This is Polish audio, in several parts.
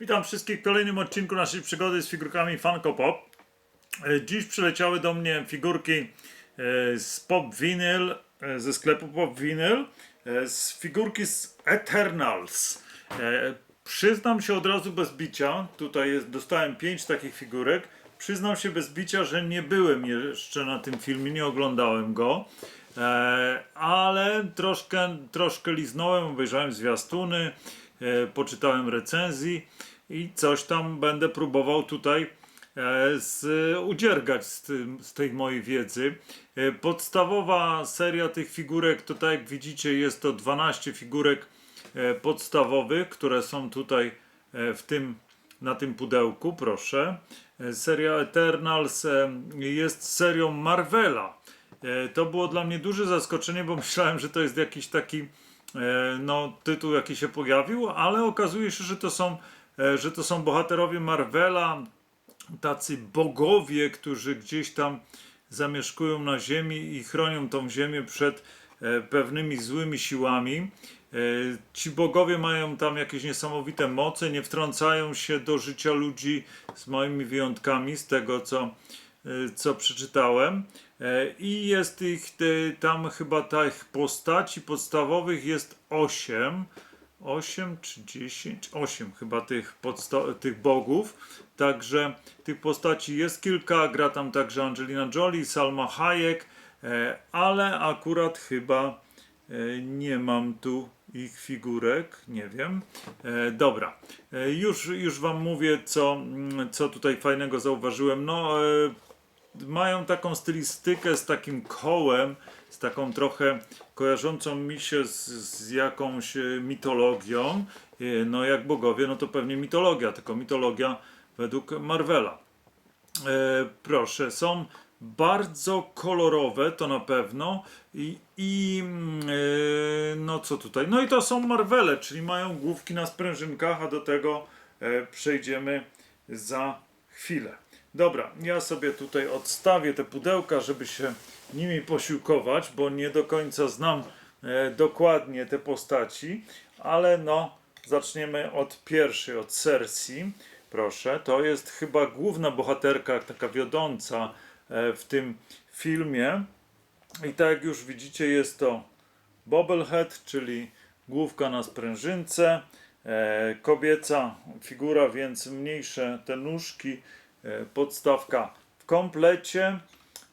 Witam wszystkich w kolejnym odcinku naszej przygody z figurkami Funko Pop. E, Dziś przyleciały do mnie figurki e, z Pop Vinyl, e, ze sklepu Pop Vinyl, z figurki z Eternals. Przyznam się od razu bez bicia, tutaj jest, dostałem 5 takich figurek. Przyznam się bez bicia, że nie byłem jeszcze na tym filmie, nie oglądałem go. Ale troszkę, troszkę liznąłem, obejrzałem zwiastuny, poczytałem recenzji i coś tam będę próbował tutaj e, z, udziergać z, tym, z tej mojej wiedzy. E, podstawowa seria tych figurek to tak jak widzicie jest to 12 figurek e, podstawowych, które są tutaj e, w tym na tym pudełku, proszę. E, Seria Eternals e, jest serią Marvela. E, To było dla mnie duże zaskoczenie, bo myślałem, że to jest jakiś taki e, no, tytuł, jaki się pojawił, ale okazuje się, że to są, e, że to są bohaterowie Marvela, tacy bogowie, którzy gdzieś tam zamieszkują na ziemi i chronią tą ziemię przed e, pewnymi złymi siłami. E, Ci bogowie mają tam jakieś niesamowite moce, nie wtrącają się do życia ludzi z małymi wyjątkami z tego, co, e, co przeczytałem. E, I jest ich te, tam chyba tych postaci podstawowych jest 8. 8 czy 10, 8 chyba tych, tych bogów. Także tych postaci jest kilka. Gra tam także Angelina Jolie, Salma Hayek, e, ale akurat chyba e, nie mam tu ich figurek, nie wiem. Dobra, już, już Wam mówię, co, co tutaj fajnego zauważyłem. No, mają taką stylistykę z takim kołem, z taką trochę kojarzącą mi się z, z jakąś e, mitologią. E, No jak bogowie, no to pewnie mitologia, tylko mitologia według Marvela. E, proszę, są bardzo kolorowe, to na pewno. I, i e, no co tutaj? No i to są Marvele, czyli mają główki na sprężynkach, a do tego e, przejdziemy za chwilę. Dobra, ja sobie tutaj odstawię te pudełka, żeby się nimi posiłkować, bo nie do końca znam e, dokładnie te postaci, ale no, zaczniemy od pierwszej, od Cersei. Proszę, to jest chyba główna bohaterka, taka wiodąca e, w tym filmie. I tak jak już widzicie, jest to bobblehead, czyli główka na sprężynce, e, kobieca figura, więc mniejsze te nóżki, podstawka w komplecie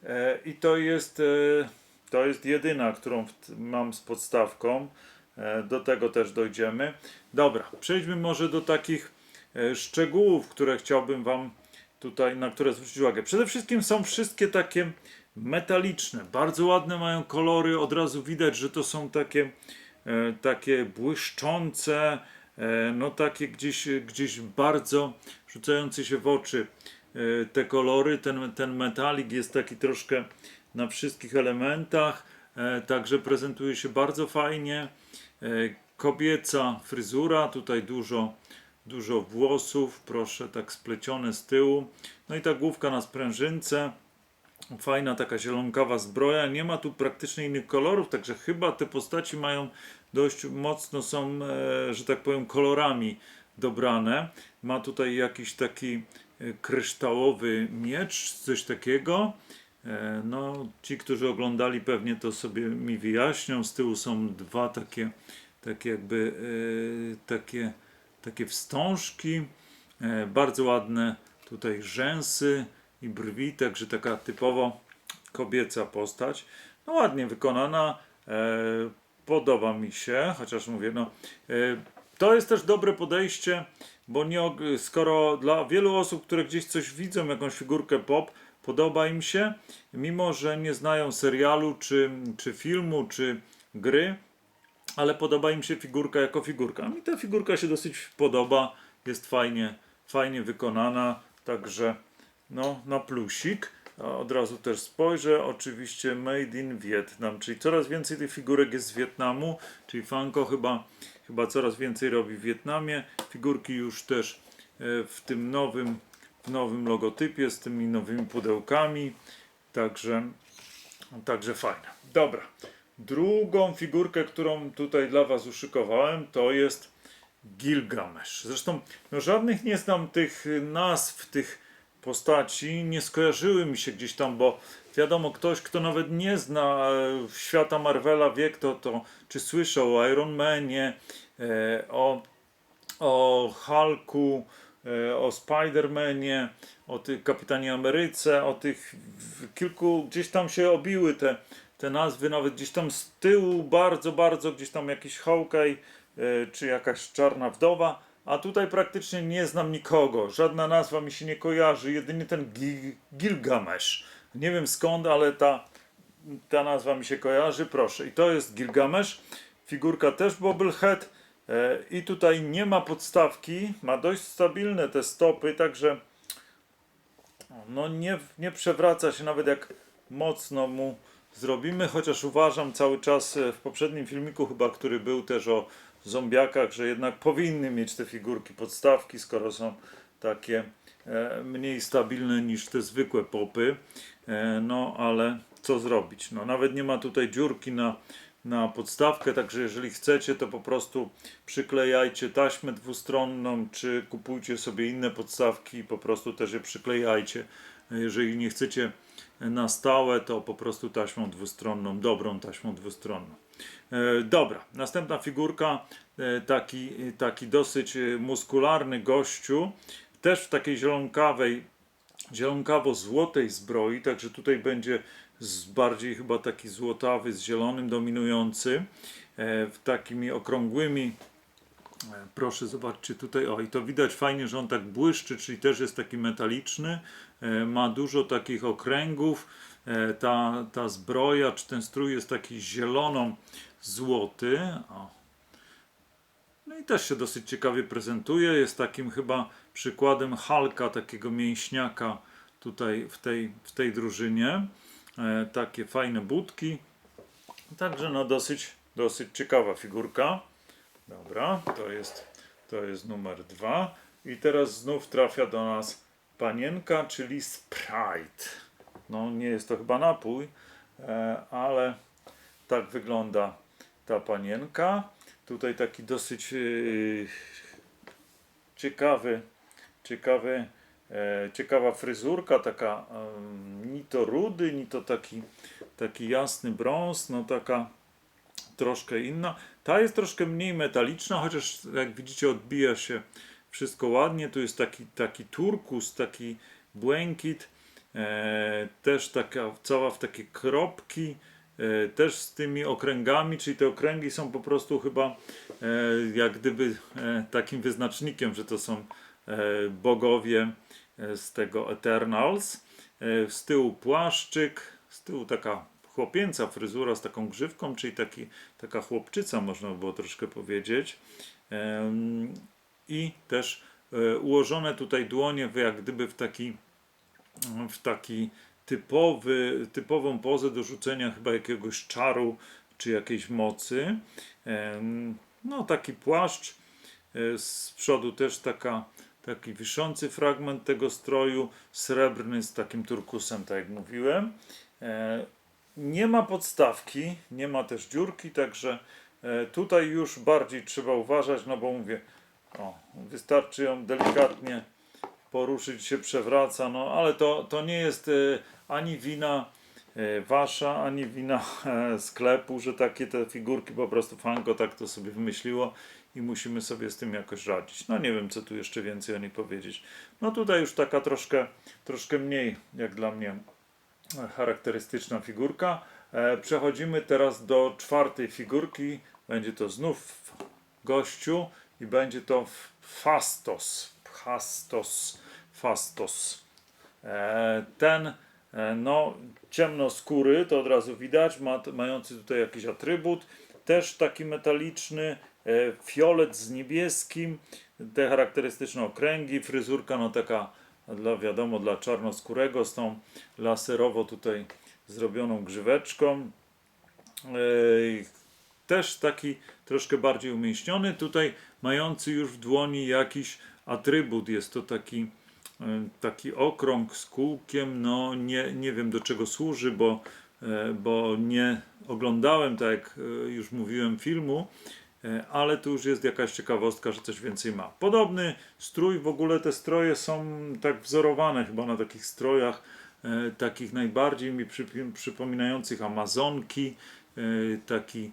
e, i to jest, e, to jest jedyna, którą mam z podstawką. E, do tego też dojdziemy. Dobra, przejdźmy może do takich e, szczegółów, które chciałbym Wam tutaj, na które zwrócić uwagę. Przede wszystkim są wszystkie takie metaliczne, bardzo ładne mają kolory, od razu widać, że to są takie, e, takie błyszczące, e, no takie gdzieś, gdzieś bardzo rzucające się w oczy e, te kolory, ten, ten metalik jest taki troszkę na wszystkich elementach, e, także prezentuje się bardzo fajnie. E, Kobieca fryzura, tutaj dużo, dużo włosów, proszę, tak splecione z tyłu. No i ta główka na sprężynce. Fajna taka zielonkawa zbroja. Nie ma tu praktycznie innych kolorów, także chyba te postaci mają dość mocno są, e, że tak powiem, kolorami dobrane. Ma tutaj jakiś taki kryształowy miecz, coś takiego. E, No, ci, którzy oglądali, pewnie to sobie mi wyjaśnią. Z tyłu są dwa takie, takie jakby e, takie, takie wstążki. E, Bardzo ładne tutaj rzęsy i brwi, także taka typowo kobieca postać. No ładnie wykonana. Podoba mi się, chociaż mówię, no to jest też dobre podejście, bo nie, skoro dla wielu osób, które gdzieś coś widzą, jakąś figurkę pop, podoba im się, mimo że nie znają serialu, czy, czy filmu, czy gry, ale podoba im się figurka jako figurka. Mi ta figurka się dosyć podoba, jest fajnie, fajnie wykonana, także no, na plusik. Od razu też spojrzę, oczywiście Made in Vietnam, czyli coraz więcej tych figurek jest z Wietnamu, czyli Funko chyba, chyba coraz więcej robi w Wietnamie. Figurki już też e, w tym nowym, w nowym logotypie, z tymi nowymi pudełkami, także, także fajne. Dobra, drugą figurkę, którą tutaj dla Was uszykowałem, to jest Gilgamesz. Zresztą no, żadnych nie znam tych nazw, tych postaci, nie skojarzyły mi się gdzieś tam, bo wiadomo, ktoś, kto nawet nie zna e, świata Marvela, wie kto to, czy słyszał o Iron Manie, e, o, o Hulku, e, o Spider-Manie, o tych Kapitanie Ameryce, o tych kilku, gdzieś tam się obiły te, te nazwy, nawet gdzieś tam z tyłu bardzo, bardzo gdzieś tam jakiś Hawkeye, czy jakaś Czarna Wdowa, a tutaj praktycznie nie znam nikogo, żadna nazwa mi się nie kojarzy, jedynie ten Gil Gilgamesz. Nie wiem skąd, ale ta, ta nazwa mi się kojarzy, proszę. I to jest Gilgamesz, figurka też Bobblehead. E, i tutaj nie ma podstawki, ma dość stabilne te stopy, także no nie, nie przewraca się nawet jak mocno mu zrobimy, chociaż uważam cały czas e, w poprzednim filmiku chyba, który był też o zombiakach, że jednak powinny mieć te figurki podstawki, skoro są takie e, mniej stabilne niż te zwykłe popy. E, no ale co zrobić? No nawet nie ma tutaj dziurki na, na podstawkę, także jeżeli chcecie, to po prostu przyklejajcie taśmę dwustronną, czy kupujcie sobie inne podstawki i po prostu też je przyklejajcie. Jeżeli nie chcecie na stałe, to po prostu taśmą dwustronną, dobrą taśmą dwustronną. E, dobra, następna figurka, e, taki, taki dosyć e, muskularny gościu, też w takiej zielonkawej, zielonkawo-złotej zbroi, także tutaj będzie bardziej chyba taki złotawy z zielonym dominujący, w takimi okrągłymi Proszę zobaczcie tutaj, o i to widać fajnie, że on tak błyszczy, czyli też jest taki metaliczny, ma dużo takich okręgów, ta, ta zbroja, czy ten strój jest taki zielono-złoty. No i też się dosyć ciekawie prezentuje, jest takim chyba przykładem Halka, takiego mięśniaka tutaj w tej, w tej drużynie, e, takie fajne budki, także no dosyć, dosyć ciekawa figurka. Dobra, to jest, to jest numer dwa. I teraz znów trafia do nas panienka, czyli Sprite. No, nie jest to chyba napój, e, ale tak wygląda ta panienka. Tutaj taki dosyć e, ciekawy, ciekawy, e, ciekawa fryzurka, taka ni to rudy, ni to taki, taki jasny brąz, no taka troszkę inna. Ta jest troszkę mniej metaliczna, chociaż jak widzicie odbija się wszystko ładnie. Tu jest taki, taki turkus, taki błękit, też taka cała w takie kropki, e, też z tymi okręgami, czyli te okręgi są po prostu chyba e, jak gdyby e, takim wyznacznikiem, że to są e, bogowie e, z tego Eternals. E, z tyłu płaszczyk, z tyłu taka chłopięca fryzura z taką grzywką, czyli taki, taka chłopczyca, można by było troszkę powiedzieć. I też e, ułożone tutaj dłonie jak gdyby w taki, w taki typowy, typową pozę do rzucenia chyba jakiegoś czaru czy jakiejś mocy. No, taki płaszcz. E, Z przodu też taka, taki wiszący fragment tego stroju, srebrny z takim turkusem, tak jak mówiłem. E, nie ma podstawki, nie ma też dziurki, także e, tutaj już bardziej trzeba uważać, no bo mówię, o, wystarczy ją delikatnie poruszyć, się przewraca, no ale to, to nie jest e, ani wina e, wasza, ani wina e, sklepu, że takie te figurki po prostu Fanko tak to sobie wymyśliło i musimy sobie z tym jakoś radzić. No nie wiem, co tu jeszcze więcej o niej powiedzieć. No tutaj już taka troszkę, troszkę mniej, jak dla mnie, charakterystyczna figurka. Przechodzimy teraz do czwartej figurki. Będzie to znów gościu i będzie to Fastos. Fastos. Fastos. E, Ten e, no, ciemnoskóry, to od razu widać, ma, mający tutaj jakiś atrybut. Też taki metaliczny, e, fiolet z niebieskim, te charakterystyczne okręgi, fryzurka no taka dla wiadomo dla czarnoskórego z tą laserowo tutaj zrobioną grzyweczką. Też taki troszkę bardziej umięśniony, tutaj mający już w dłoni jakiś atrybut. Jest to taki, taki okrąg z kółkiem. No nie, nie wiem do czego służy, bo, e, bo nie oglądałem, tak jak e, już mówiłem, filmu. ale tu już jest jakaś ciekawostka, że coś więcej ma. Podobny strój, w ogóle te stroje są tak wzorowane chyba na takich strojach, takich najbardziej mi przypominających Amazonki, taki,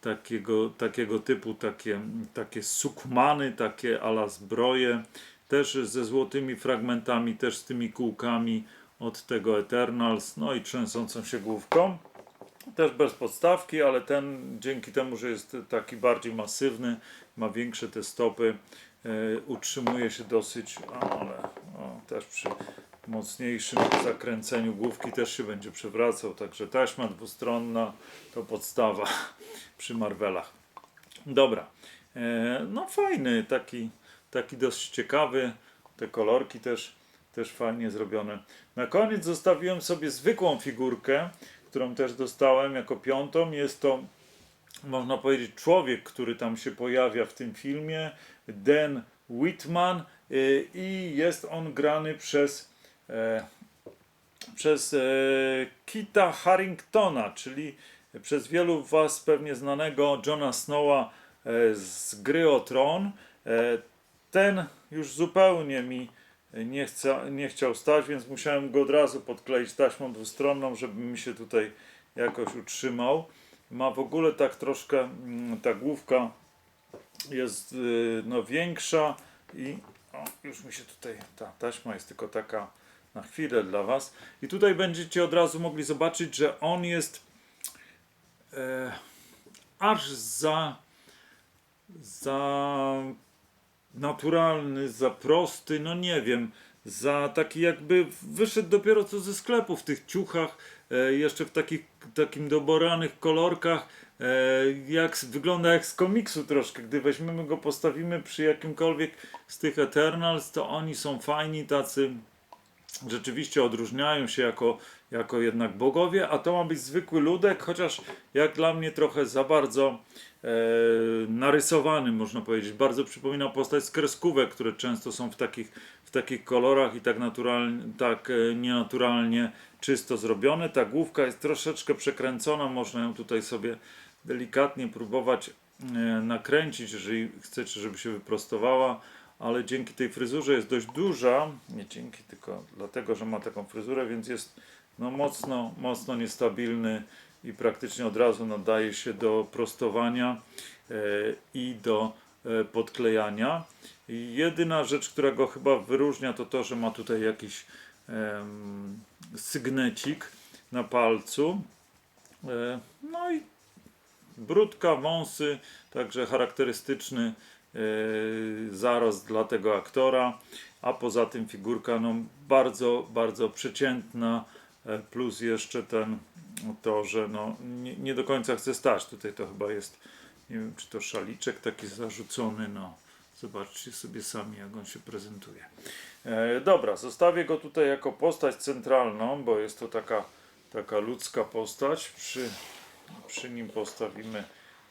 takiego, takiego typu, takie, takie sukmany, takie ala zbroje, też ze złotymi fragmentami, też z tymi kółkami od tego Eternals, no i trzęsącą się główką. Też bez podstawki, ale ten dzięki temu, że jest taki bardziej masywny, ma większe te stopy, e, utrzymuje się dosyć, ale o, też przy mocniejszym zakręceniu główki też się będzie przewracał, także taśma dwustronna to podstawa przy Marvelach. Dobra, e, no fajny, taki, taki dość ciekawy, te kolorki też, też fajnie zrobione. Na koniec zostawiłem sobie zwykłą figurkę, którą też dostałem jako piątą. Jest to, można powiedzieć, człowiek, który tam się pojawia w tym filmie, Dan Whitman y, i jest on grany przez e, przez e, Kita Harringtona, czyli przez wielu Was pewnie znanego Johna Snowa e, z gry o Tron. Ten już zupełnie mi nie, nie chciał stać, więc musiałem go od razu podkleić taśmą dwustronną, żeby mi się tutaj jakoś utrzymał. Ma w ogóle tak troszkę, mm, ta główka jest y, no, większa i o, już mi się tutaj, ta taśma jest tylko taka na chwilę dla Was. I tutaj będziecie od razu mogli zobaczyć, że on jest e, aż za za naturalny, za prosty, no nie wiem, za taki jakby wyszedł dopiero co ze sklepu w tych ciuchach, e, jeszcze w takich, takim doboranych kolorkach, e, jak wygląda jak z komiksu troszkę. Gdy weźmiemy go, postawimy przy jakimkolwiek z tych Eternals, to oni są fajni, tacy rzeczywiście odróżniają się jako, jako jednak bogowie, a to ma być zwykły ludek, chociaż jak dla mnie trochę za bardzo e, narysowany, można powiedzieć. Bardzo przypomina postać z kreskówek, które często są w takich, w takich kolorach i tak naturalnie, tak e, nienaturalnie czysto zrobione. Ta główka jest troszeczkę przekręcona, można ją tutaj sobie delikatnie próbować e, nakręcić, jeżeli chcecie, żeby się wyprostowała, ale dzięki tej fryzurze jest dość duża, nie dzięki, tylko dlatego, że ma taką fryzurę, więc jest no, mocno, mocno niestabilny i praktycznie od razu nadaje się do prostowania e, i do e, podklejania. Jedyna rzecz, która go chyba wyróżnia, to to, że ma tutaj jakiś sygnecik na palcu. E, no i brudka, wąsy, także charakterystyczny zarost dla tego aktora, a poza tym figurka no, bardzo, bardzo przeciętna, e, plus jeszcze ten to, że no, nie, nie do końca chce stać. Tutaj to chyba jest, nie wiem czy to szaliczek taki zarzucony, no zobaczcie sobie sami jak on się prezentuje. E, dobra, zostawię go tutaj jako postać centralną, bo jest to taka, taka ludzka postać. Przy, przy nim postawimy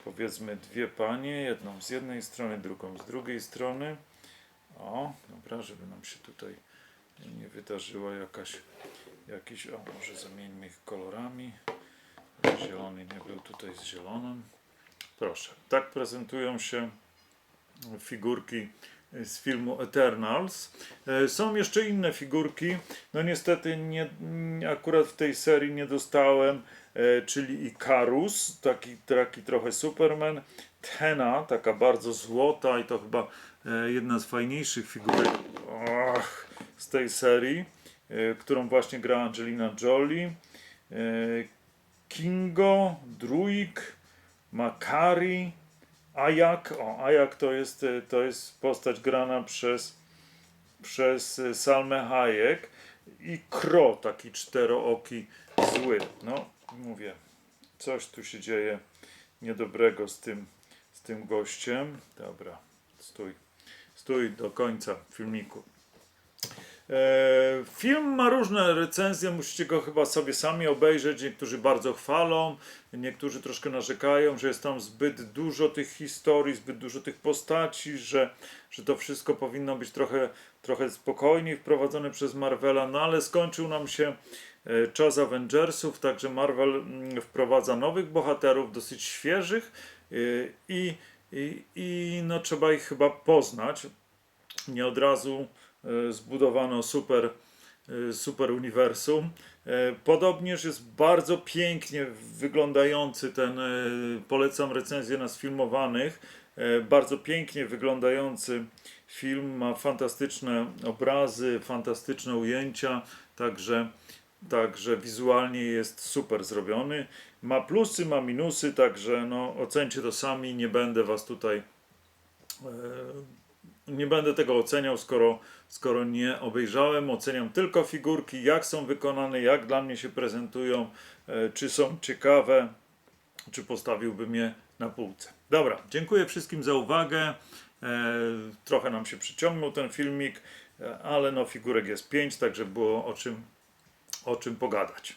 powiedzmy dwie panie, jedną z jednej strony, drugą z drugiej strony. O, dobra, żeby nam się tutaj nie wydarzyła jakaś, jakiś, o może zamieńmy ich kolorami. Zielony nie był tutaj z zielonym. Proszę, tak prezentują się figurki z filmu Eternals. E, Są jeszcze inne figurki. No niestety nie, akurat w tej serii nie dostałem, e, czyli Ikarus, taki, taki trochę Superman. Tena, taka bardzo złota i to chyba e, jedna z fajniejszych figurek och, z tej serii, którą właśnie gra Angelina Jolie. Kingo, Druig, Makari, Ajak, o Ajak to jest, e, to jest postać grana przez, przez e, Salmę Hayek i Kro, taki czterooki zły. No, mówię, coś tu się dzieje niedobrego z tym, z tym gościem. Dobra, stój, stój do końca filmiku. E, Film ma różne recenzje, musicie go chyba sobie sami obejrzeć. Niektórzy bardzo chwalą, niektórzy troszkę narzekają, że jest tam zbyt dużo tych historii, zbyt dużo tych postaci, że, że to wszystko powinno być trochę, trochę spokojniej wprowadzone przez Marvela, no ale skończył nam się e, czas Avengersów, także Marvel mm, wprowadza nowych bohaterów, dosyć świeżych e, i i, i no, trzeba ich chyba poznać. Nie od razu zbudowano super, e, super uniwersum. E, Podobnież jest bardzo pięknie wyglądający ten, e, polecam recenzję na sfilmowanych, e, bardzo pięknie wyglądający film, ma fantastyczne obrazy, fantastyczne ujęcia, także, także wizualnie jest super zrobiony. Ma plusy, ma minusy, także no, ocencie to sami, nie będę was tutaj e, nie będę tego oceniał, skoro, skoro nie obejrzałem. Oceniam tylko figurki, jak są wykonane, jak dla mnie się prezentują, e, czy są ciekawe, czy postawiłbym je na półce. Dobra, dziękuję wszystkim za uwagę. E, trochę nam się przyciągnął ten filmik, e, ale no figurek jest 5, także było o czym, o czym pogadać.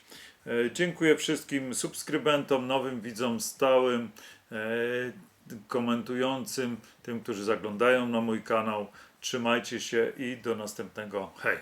Dziękuję wszystkim subskrybentom, nowym widzom stałym, komentującym, tym, którzy zaglądają na mój kanał. Trzymajcie się i do następnego. Hej!